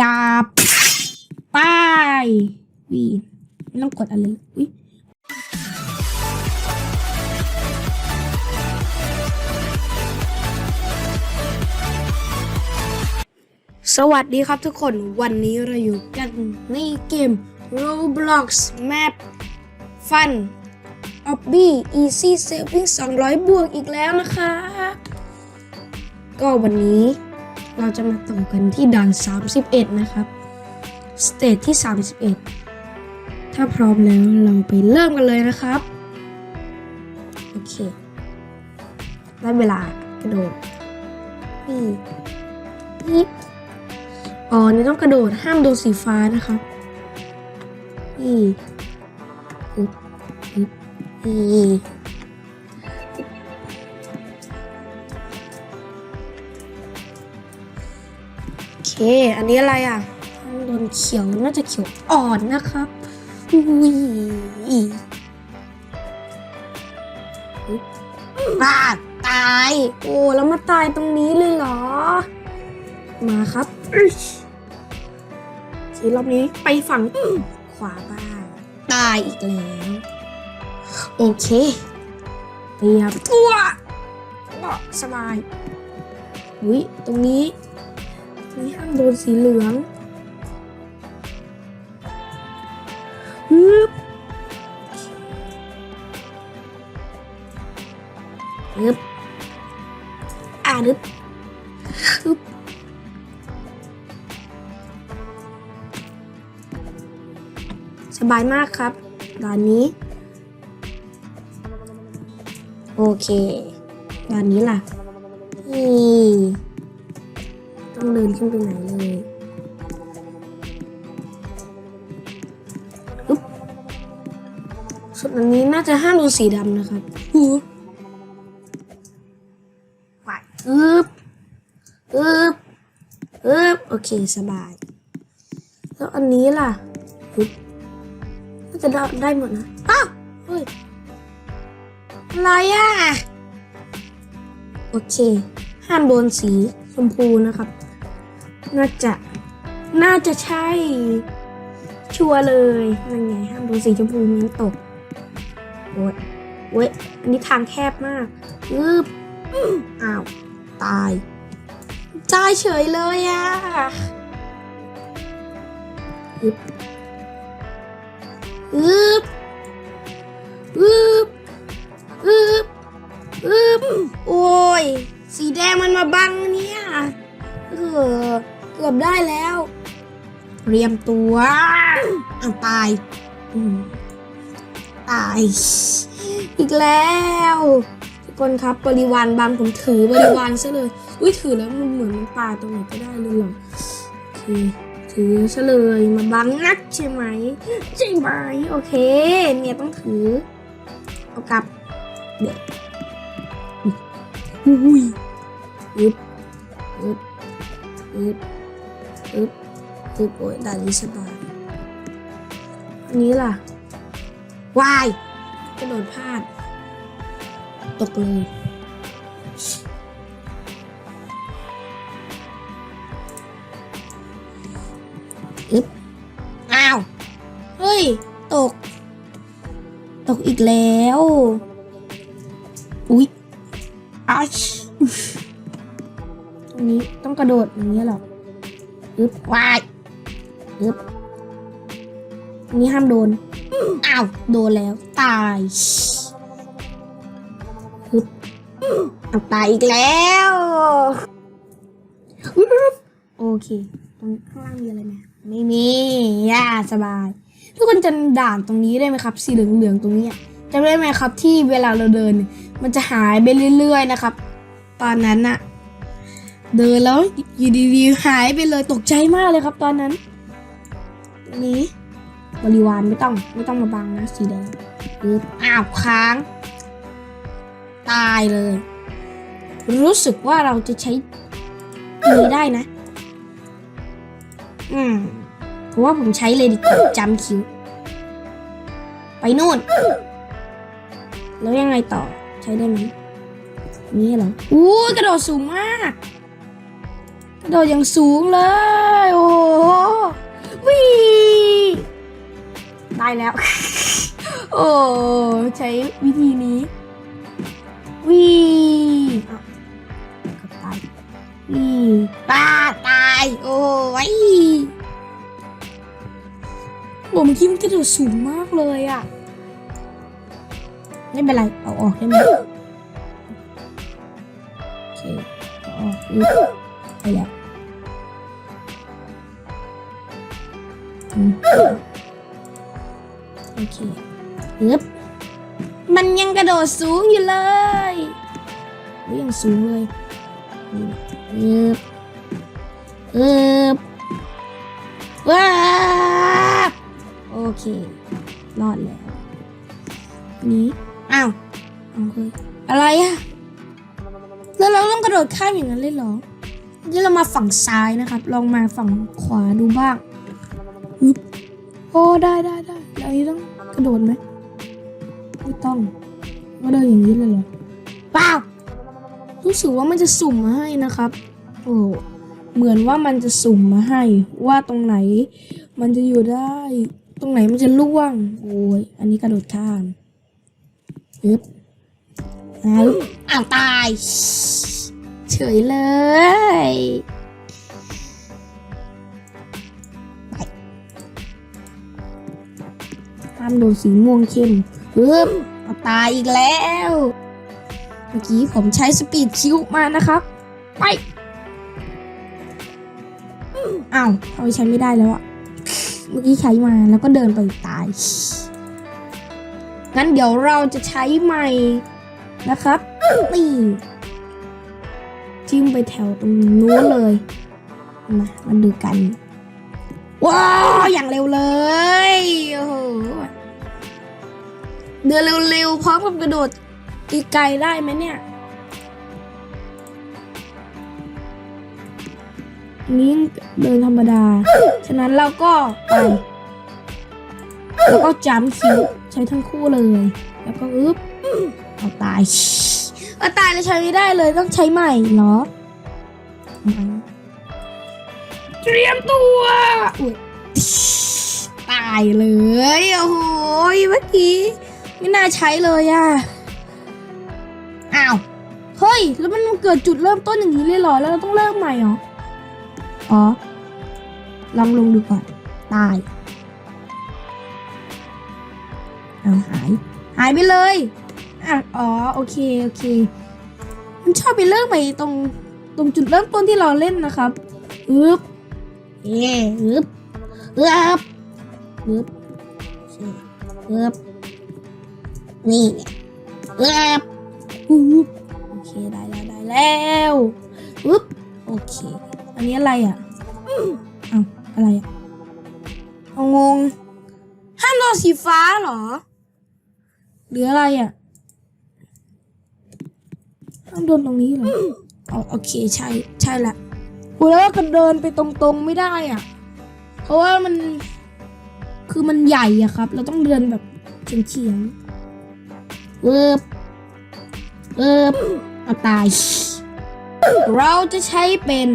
ดาบป้ายวีไม่ต้องกดอะไรเลยอุ๊ยสวัสดีครับทุกคนวันนี้เราอยู่กันในเกม Roblox Map Fun Obby Easy Saving 200 บวกอีกแล้วนะคะ ก็วันนี้ เราจะมาต่อกันที่ด่าน 31 นะครับ สเตจที่ 31 ถ้าพร้อมแล้วเราไปเริ่มกันเลยนะครับ โอเค ได้เวลากระโดดนี่นี่อ๋อนี่ต้องกระโดดห้ามโดนสีฟ้านะครับนี่อึ๊บอึ๊บนี่ เค อันนี้อะไรอะข้างบนเขียวน่าจะเขียวอ่อนนะครับอุ้ยบ้าตาย โอ้แล้วมาตายตรงนี้เลยเหรอ มาครับทีรอบนี้ไปฝั่งขวาบ้างตายอีกแล้ว โอเคเรียมตัวก็สบายอุ้ยตรงนี้ นี่ห้ามโดนสีเหลืองฮึบฮึบอ่าฮึบฮึบสบายมากครับด่านนี้ โอเคด่านนี้ล่ะนี่ ต้องเดินขึ้นไปไหนเลยอุ๊บส่วนอันนี้น่าจะห้ามโดนสีดำนะครับหูไหวอึ๊บอึ๊บอึ๊บโอเคสบาย แล้วอันนี้ล่ะอึบน่าจะได้ได้หมดนะอ้าวเฮ้ยอะไรอะ โอเค ห้ามโดนสีชมพูนะครับ น่าจะ น่าจะใช่ ชัวร์เลยนั่นไงห้ามดนสีชมพูมันตกโอ้ยเว้ย อันนี้ทางแคบมากอึบอื้ออ้าว ตายตายเฉยเลยอะอึบอึบ มตัวอ้าวตายตาย อีกแล้วทุกคนครับบริวารบางผมถือบริวารซะเลย อุ้ยถือแล้วมันเหมือนมันปาตรงไหนก็ได้เลยหรอโอเคถือซะเลยมาบังนักใช่ไหมใช่ไหมโอเคเนี่ยต้องถือเอากลับเด็กอุ้ยอึบอึบอึบอึบ อึบโอ้ยด่านนี้สบายอันนี้ล่ะ วายกระโดดพลาด ตกเลยอึ๊บอ้าว เฮ้ย ตก ตกอีกแล้ว อุ๊ยอัชตรงนี้ต้องกระโดดอย่างนี้ยหรออึ๊บวาย อึบอันนี้ห้ามโดน อ้าว โดนแล้ว ตายอึบเอาตายอีกแล้ว โอเคตรงข้างล่างมีอะไรไหมไม่มีย่าสบาย ทุกคนจะด่านตรงนี้ได้ไหมครับ สีเหลืองๆตรงนี้อะจำได้ไหมครับ ที่เวลาเราเดิน มันจะหายไปเรื่อยๆนะครับ ตอนนั้นน่ะเดินแล้วอยู่ดีๆหายไปเลยตกใจมากเลยครับ ตอนนั้น ตรงนี้บริวารไม่ต้องไม่ต้องมาบังนะสีแดงปึ๊บอ้าวค้าง ตายเลย รู้สึกว่าเราจะใช้นี้ได้นะ อืมเพราะว่าผมใช้เลยดีกว่าจำคิว ไปนู่น แล้วยังไงต่อใช้ได้ไหมนี่เหรออู้กระโดดสูงมาก กระโดดอย่างสูงเลย โอ้ โหายแล้ว โอ้ ใช้วิธีนี้วิ่งอะเกับตายวิ่งป้าตาย โอ้ยโอ้เมื่อกี้มันกระโดดสูงมากเลยอะไม่เป็นไร เอาออกได้ไหมโอเคเอาออกอุ๊ยไปแล้ว โอเคฮึบมันยังกระโดดสูงอยู่เลยยังสูงเลยนี่ฮึบฮึบว้าโอเค รอดแล้ว นี้ อ้าวเอาเฮ้ยอะไรอะแล้วเราต้องกระโดดข้ามอย่างนั้นเลยเหรอเดี๋ยวเรามาฝั่งซ้ายนะครับ ลองมาฝั่งขวาดูบ้าง อึ๊บโอ้ได้ได้ได้แล้วอันนี้ต้องกระโดดไหมไม่ต้องก็เดินอย่างนี้เลยเหรอเปล่ารู้สึกว่ามันจะสุ่มมาให้นะครับโอ้เหมือนว่ามันจะสุ่มมาให้ ว่าตรงไหน มันจะอยู่ได้ ตรงไหนมันจะล่วง โอ้ยอันนี้กระโดดข้ามอึ๊บอ้าวอ้าวตาย เฉยเลยามโดนสีม่วงเข้มอึ๊บเอาตายอีกแล้ว เมื่อกี้ผมใช้สปีดคิวมานะครับ ไปอ้าวทำไมใช้ไม่ได้แล้วอะเมื่อกี้ใช้มาแล้วก็เดินไปตาย งั้นเดี๋ยวเราจะใช้ใหม่นะครับนี่จิ้มไปแถวตรงนู้นเลย มามาดูกัน ว้าว อย่างเร็วเลย โอ้โห เดินเร็วๆพร้อมกับกระโดดไกลๆได้ไหมเนี่ย นี่เดินธรรมดา ฉะนั้นเราก็ไปแล้วก็จัมป์คิวใช้ทั้งคู่เลย แล้วก็อึ๊บเอาตายเอาตายแล้วใช้ไม่ได้เลยต้องใช้ใหม่เหรอเตรียมตัวตายเลย โอ้โหเมื่อกี้ ไม่น่าใช้เลยอะอ้าว เฮ้ย แล้วมันเกิดจุดเริ่มต้นอย่างนี้เลยเหรอ แล้วเราต้องเริ่มใหม่เหรอ อ๋อ ลองลงดูก่อน ตาย เอาหาย หายไปเลย อะ อ๋อ โอเค โอเค มันชอบไปเริ่มใหม่ตรง ตรงจุดเริ่มต้นที่เราเล่นนะครับอึ๊บเอ๊อึ๊บอึ๊บอึ๊บโอเคอึ๊บ นี่เนี่ยอึ๊บอึ๊บโอเคได้แล้วได้แล้วอึ๊บโอเค อันนี้อะไรอะอ้าวอะไรอะงงห้ามโดนสีฟ้าเหรอ หรืออะไรอะห้ามโดนตรงนี้เหรออ๋อโอเคใช่ใช่ละกูแล้วก็เดินไปตรงๆไม่ได้อะ เพราะว่ามันคือมันใหญ่อะครับ เราต้องเดินแบบเฉียงๆ เวิบเวิบเอาตาย เราจะใช้เป็น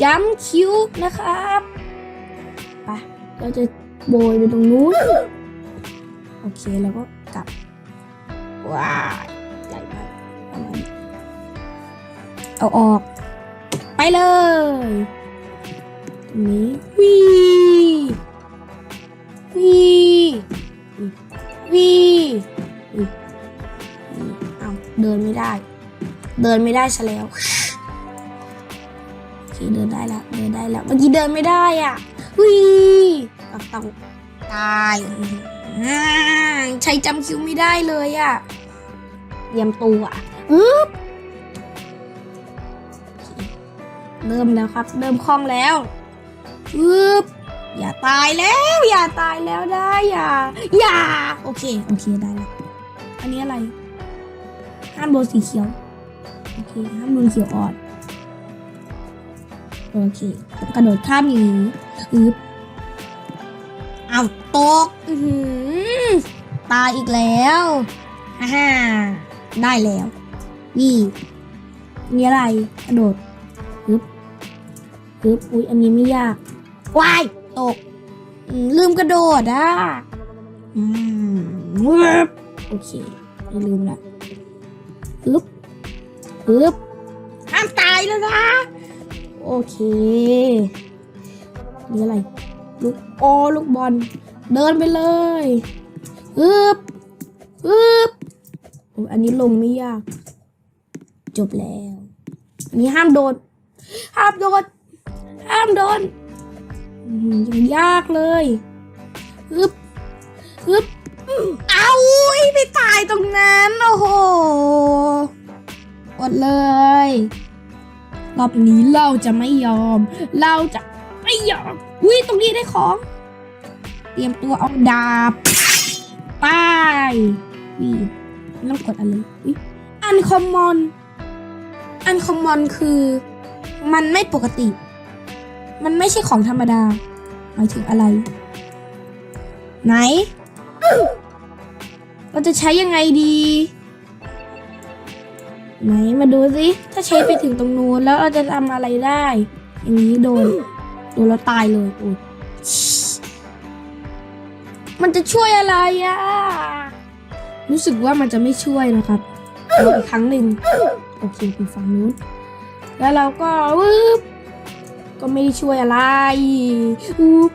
จัมคิวนะครับไปเราจะโบยไปตรงนู้น โอเคแล้วก็กลับ ว้าใหญ่มากประมาณเอาออก ไปเลยตรงนี้วีวีวี เอาเดินไม่ได้ เดินไม่ได้ซะแล้วโอเคเดินได้แล้วเดินได้แล้วเมื่อกี้เดินไม่ได้อะวีเอาต้องตายใช้จำคิวไม่ได้เลยอะเตรียมตัวอึ๊บเริ่มแล้วครับ เริ่มคล่องแล้วอึ๊บอย่าตายแล้ว อย่าตายแล้วได้อย่า อย่า โอเค โอเคได้ อันนี้อะไร ห้ามโดนสีเขียว โอเค ห้ามโดนเขียวอ่อน โอเค กระโดดข้ามอย่างนี้อึ๊บเอาตกอือหือตายอีกแล้วฮ่าได้แล้ว นี่มีอะไร กระโดดปึ๊บปึ๊บอุ้ยอันนี้ไม่ยากว้าย ตก ลืมกระโดดอะ อืมเวิบ โอเคไม่ลืมละปึ๊บปึ๊บห้ามตายแล้วนะ โอเคนี่อะไร ลูกโอลูกบอล เดินไปเลยปึ๊บปึ๊บอันนี้ลงไม่ยาก จบแล้ว อันนี้ห้ามโดน ห้ามโดน ห้ามโดนยังยากเลยฮึบฮึบ เอายไปตายตรงนั้น โอ้โหอดเลย รอบนี้เราจะไม่ยอม เราจะไม่ยอมอุ้ยตรงนี้ได้ของ เตรียมตัวเอาดาบไป้ายนี่ต้องกดอะไรอุ้ยอันคอมมอน อันคอมมอนคือ มันไม่ปกติ มันไม่ใช่ของธรรมดา หมายถึงอะไร ไหน เราจะใช้ยังไงดี ไหนมาดูสิ ถ้าใช้ไปถึงตรงนู้นแล้วเราจะทำอะไรได้ อย่างนี้โดน โดนแล้วตายเลยโอ้ยมันจะช่วยอะไรอะรู้สึกว่ามันจะไม่ช่วยนะครับเอาอีกครั้งหนึ่งโอเคไปฝั่งนู้น แล้วเราก็วึบก็ไม่ได้ช่วยอะไรวึบ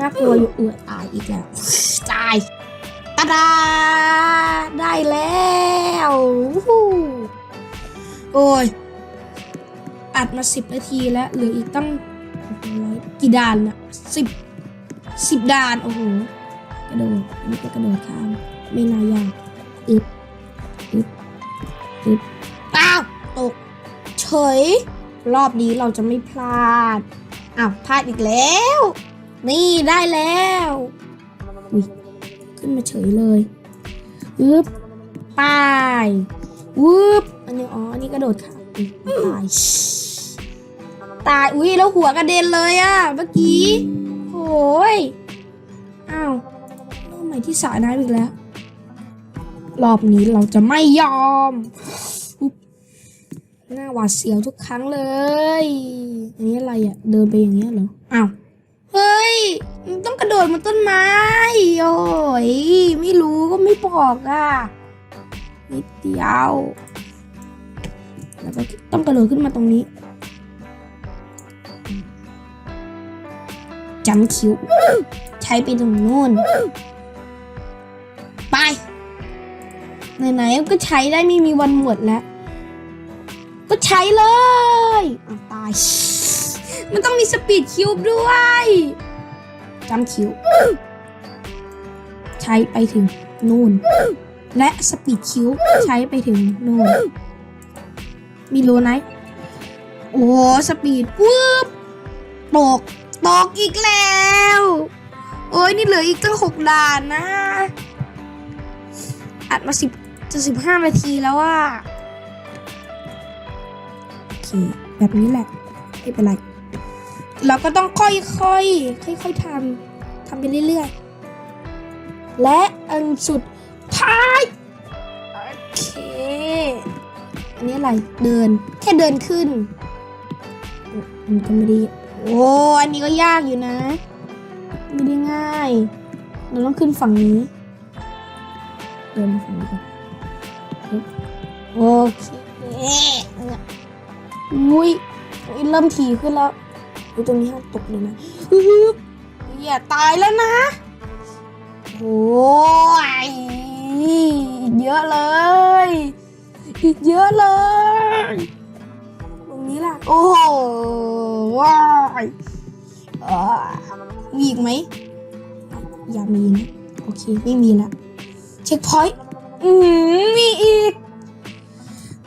น่ากลัวอยู่เอือตายอีกแล้ว ตาดาได้แล้วโอ้ยอัดมาสิบนาทีแล้วเหลืออีกตั้งกี่ด่านอะสิบสิบด่าน โอ้โห กระโดดนี่ก็กระโดดข้ามไม่น่ายากอึบอึบอึบอ้าวตก เฉย รอบนี้เราจะไม่พลาด อ้าว พลาดอีกแล้ว นี่ได้แล้วอุ๊ย ขึ้นมาเฉยเลยวึบป้ายวึบอันนี้อ๋ออันนี้กระโดดขาตายตายอุ้ยแล้วหัวกระเด็นเลยอะเมื่อกี้โอ้ยอ้าวเริ่มใหม่ที่สระน้ำอีกแล้ว รอบนี้เราจะไม่ยอมหน้าหวาดเสียวทุกครั้งเลย อันนี้อะไรอะเดินไปอย่างเงี้ยเหรออ้าว เฮ้ยมันต้องกระโดดบนต้นไม้ โอ้ย ไม่รู้ก็ไม่บอกอะ่ะ นิดเดียว แล้วก็ต้องกระโดดขึ้นมาตรงนี้ จำคิ้วใช้ไปตรงนู้น ไป ไหนๆก็ใช้ได้ไม่มีวันหมดแล้ว ก็ใช้เลย ตาย มันต้องมีสปีดคิวบด้วยจำคิวใช้ไปถึงนู่น และสปีดคิวใช้ไปถึงนู่น มีรู้ไหมโอ้สปีดปุ๊บตกตกอีกแล้ว โอ้ยนี่เหลืออีกตั้งหกด่านนะ อัดมาสิบจะสิบห้านาทีแล้วว่าโอเค แบบนี้แหละ ไม่เป็นไร เราก็ต้องค่อยๆ ค่อยๆทำทำไปเรื่อยๆ และอันสุดท้าย โอเค อันนี้อะไรเดินแค่เดินขึ้นมันก็ไม่ด้โอ้อันนี้ก็ยากอยู่นะไม่ได้ง่าย เราต้องขึ้นฝั่งนี้ เดินมาฝั่งนี้ก่อนโอเคอุ้ยอุ๊ยเริ่มถี่ขึ้นแล้ว อุ๊ยตรงนี้ห้ามตกเลยนะฮึบอย่าตายแล้วนะ โอ้ยอีกเยอะเลย อีกเยอะเลย ตรงนี้ล่ะ โอ้โหว้ายเอ่อมีอีกไหม อย่ามีนะ โอเค ไม่มีละ เช็คพอยต์อืมมีอีก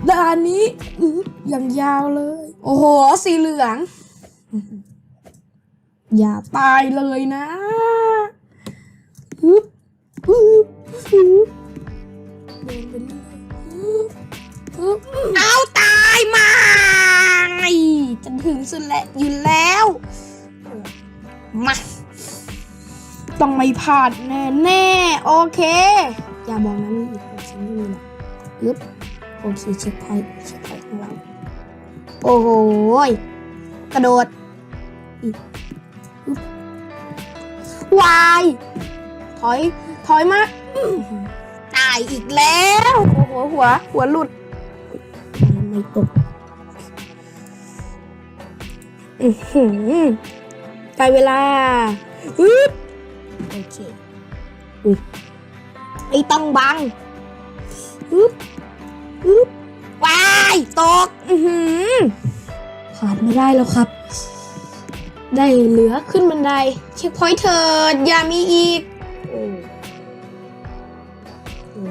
ด่านนี้อื้ออย่างยาวเลย โอ้โห สีเหลือง อย่าตายเลยนะฮึบฮึบฮึบเอาตายมาจะถึงสุดและอยู่แล้ว มา ต้องไม่พลาดแน่แน่ๆโอเค อย่าบอกนะมีอีกโอเคไม่มีละอึ๊บโอเคเช็คไพอยต์เช็คไพอยต์ของเราโอ้โหกระโดดอีก วาย ถอย ถอยมาตายอีกแล้ว โอ้โห หัว หัวหลุด ไม่ตกอือหือได้เวลาฮึบโอเคอุ้ยไม่ต้องบังฮึบฮึบวาย ตก อือหือผ่านไม่ได้แล้วครับ ได้เหลือขึ้นบันได เช็คพอยต์เถิด อย่ามีอีกโอ้โอ้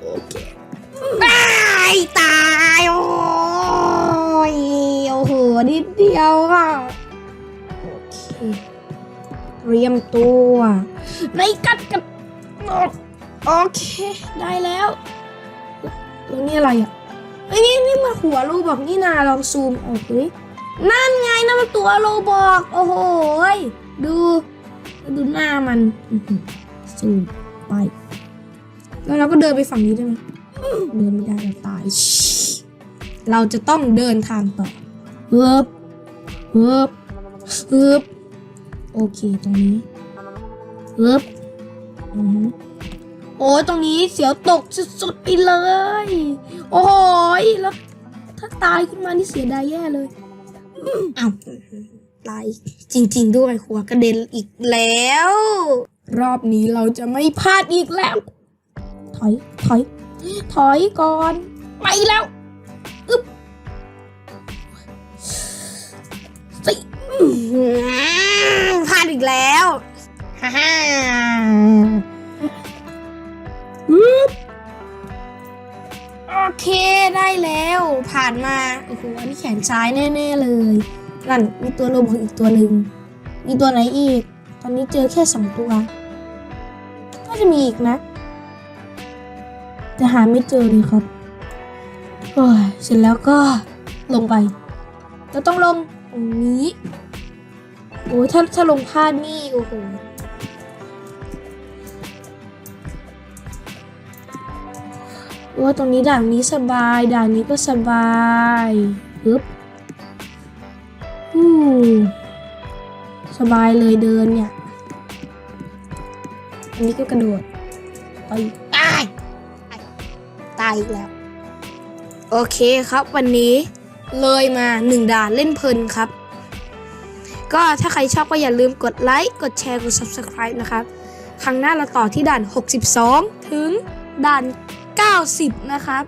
โอเคตายตายโอ้ยโอ้โหนิดเดียวอะโอเคเตรียมตัวในกัดกับโอเค ได้แล้วแล้วนี่อะไรอะไอ้นี่นี่มาหัวโลบอกนี่นาลองซูมออกดิ นั่นไงนั่นมันตัวโลบอก โอ้โหยดู ดูหน้ามันอื้อหือซูมไป แล้วเราก็เดินไปฝั่งนี้ได้ไหมเดินไม่ได้เราตาย เราจะต้องเดินทางต่อเฮิบเฮิบเฮิบโอเคตรงนี้เฮิบโอ้ยตรงนี้เสียวตกสุดๆไปเลย โอ้ยแล้วถ้าตายขึ้นมานี่เสียดายแย่เลย อืมอ้าวตายจริง ๆ ด้วยหัวกระเด็นอีกแล้ว รอบนี้เราจะไม่พลาดอีกแล้ว ถอย ถอย ถอยก่อน ไปแล้วอึ๊บสิพลาดอีกแล้วฮ่าฮ่าอึ๊บ เคได้แล้ว ผ่านมา โอ้โห อันนี้แขนซ้ายแน่ ๆ เลย นั่น มีตัวโลบอีกตัวหนึ่ง มีตัวไหนอีก ตอนนี้เจอแค่สองตัวน่าจะมีอีกนะ แต่หาไม่เจอเลยครับ โอ้ย เสร็จแล้วก็ลงไป เราต้องลงตรงนี้ โอ้ยถ้าถ้าลงพลาดนี่ โอ้โห ว่าตรงนี้ด่านนี้สบาย ด่านนี้ก็สบายปึ๊บอู้สบายเลยเดินเนี่ย อันนี้ก็กระโดดไปตาย ตายอีกแล้ว โอเคครับวันนี้เลยมาหนึ่งด่านเล่นเพลินครับ ก็ถ้าใครชอบก็อย่าลืมกดไลค์ กดแชร์ กด Subscribe นะครับ ครั้งหน้าเราต่อที่ด่าน 62 ถึงด่าน 90 นะครับ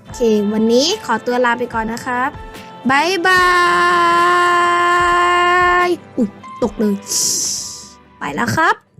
โอเค วันนี้ขอตัวลาไปก่อนนะครับบายบาย อุ๊ย ตกเลย ไปแล้วครับ